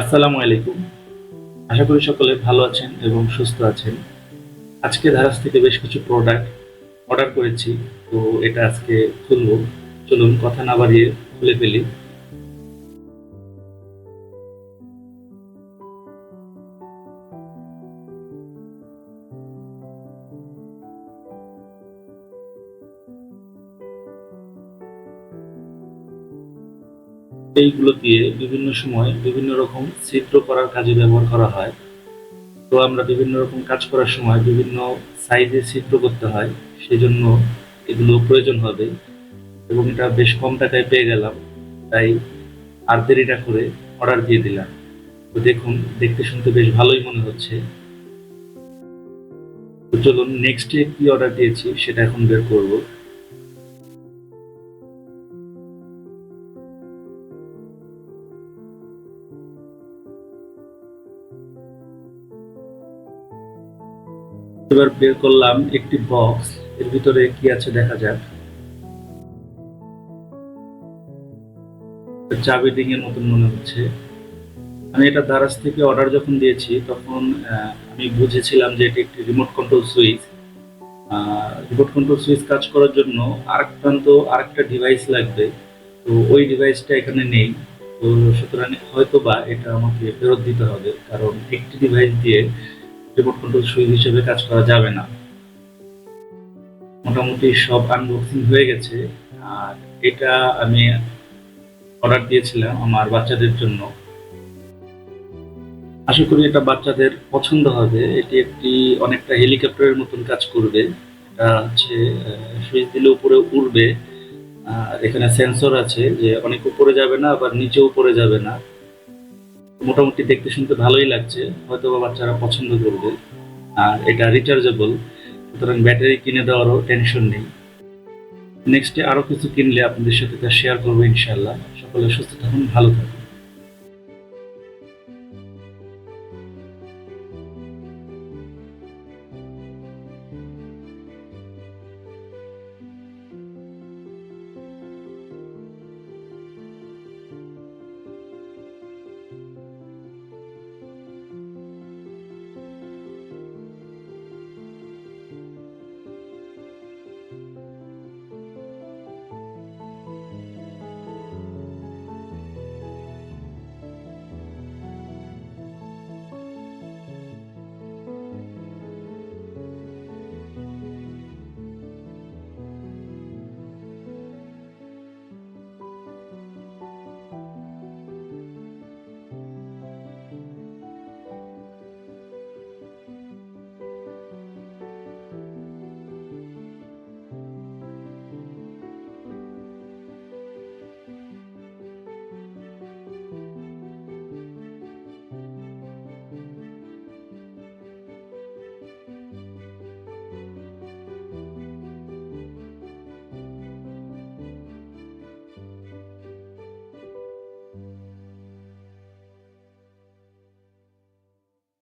আসসালামু আলাইকুম। আশা করি সকলে ভালো আছেন এবং সুস্থ আছেন। আজকে ধারাস থেকে বেশ কিছু প্রোডাক্ট অর্ডার করেছি, তো এটা আজকে খুলব চলুন কথা না বাড়িয়ে খুলে ফেলি। এইগুলো দিয়ে বিভিন্ন সময় বিভিন্ন রকম ছিদ্র করার কাজে ব্যবহার করা হয়। তো আমরা বিভিন্ন রকম কাজ করার সময় বিভিন্ন সাইজে ছিদ্র করতে হয় সেই জন্য এগুলো প্রয়োজন হবে এবং এটা বেশ কম টাকায় পেয়ে গেলাম। তাই আর দেরিটা করে অর্ডার দিয়ে দিলাম। তো দেখুন, দেখতে শুনতে বেশ ভালোই মনে হচ্ছে। তো চলুন নেক্সট ডে কি অর্ডার দিয়েছি সেটা এখন বের করব। এবার বের করলাম একটি বক্স এর ভিতরে কি আছে দেখা যাক। চাবি রিং এর মতন মনে হচ্ছে। আমি এটা দারাজ থেকে অর্ডার যখন দিয়েছি, তখন আমি বুঝেছিলাম যে এটি একটি remote control switch remote control switch কাজ করার জন্য আরেক প্রান্ত আরেকটা ডিভাইস লাগবে। তো ওই ডিভাইসটা এখানে নেই। তো সুতরাং হয়তো বা এটা আমাকে ফেরত দিতে হবে, কারণ একটি ডিভাইস দিয়ে রিমোট কন্ট্রোল সুইচ হিসেবে কাজ করা যাবে না। মোটামুটি সব আনবক্সিং হয়ে গেছে। আর এটা আমি অর্ডার দিয়েছিলাম আমার বাচ্চাদের জন্য। আশা করি এটা বাচ্চাদের পছন্দ হবে। এটি একটি অনেকটা হেলিকপ্টারের মতন কাজ করবে। এটা হচ্ছে সুইচ দিলে উপরে উড়বে। আর এখানে সেন্সর আছে যে অনেক উপরে যাবে না, আবার নিচেও পড়ে যাবে না। মোটামুটি দেখতে শুনতে ভালোই লাগছে। হয়তো বা বাচ্চারা পছন্দ করবে। আর এটা রিচার্জেবল সুতরাং ব্যাটারি কিনে দেওয়ারও টেনশন নেই। নেক্সটে আরও কিছু কিনলে আপনাদের সাথে তা শেয়ার করব ইনশাল্লাহ সকলে সুস্থ থাকুন, ভালো থাকুন।